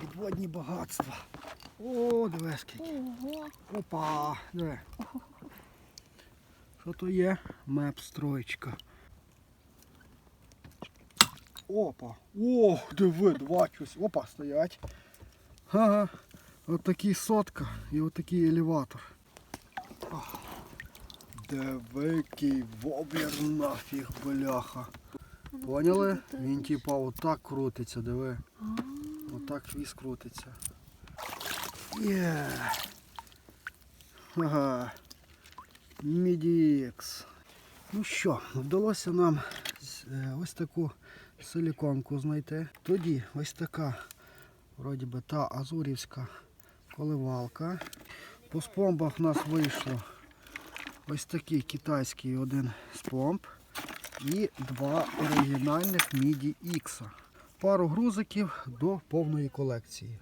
підводні багатства. О, диви скільки. Ого. Опа, диви. Що то є? Меп строєчка. Опа. О, диви, два щось. Опа, стоять. Ага. От такий сотка і от такий елеватор. Дивикий воблер нафіг, бляха. Поняли? Він типа отак крутиться, диви. Отак хвіст крутиться. Є. Ага. Мідікс. Ну що, вдалося нам е, ось таку силіконку знайти. Тоді ось така, вроді би, та азурівська коливалка. По спомбах у нас вийшло ось такий китайський один спомб і два оригінальних MIDI X. Пару грузиків до повної колекції.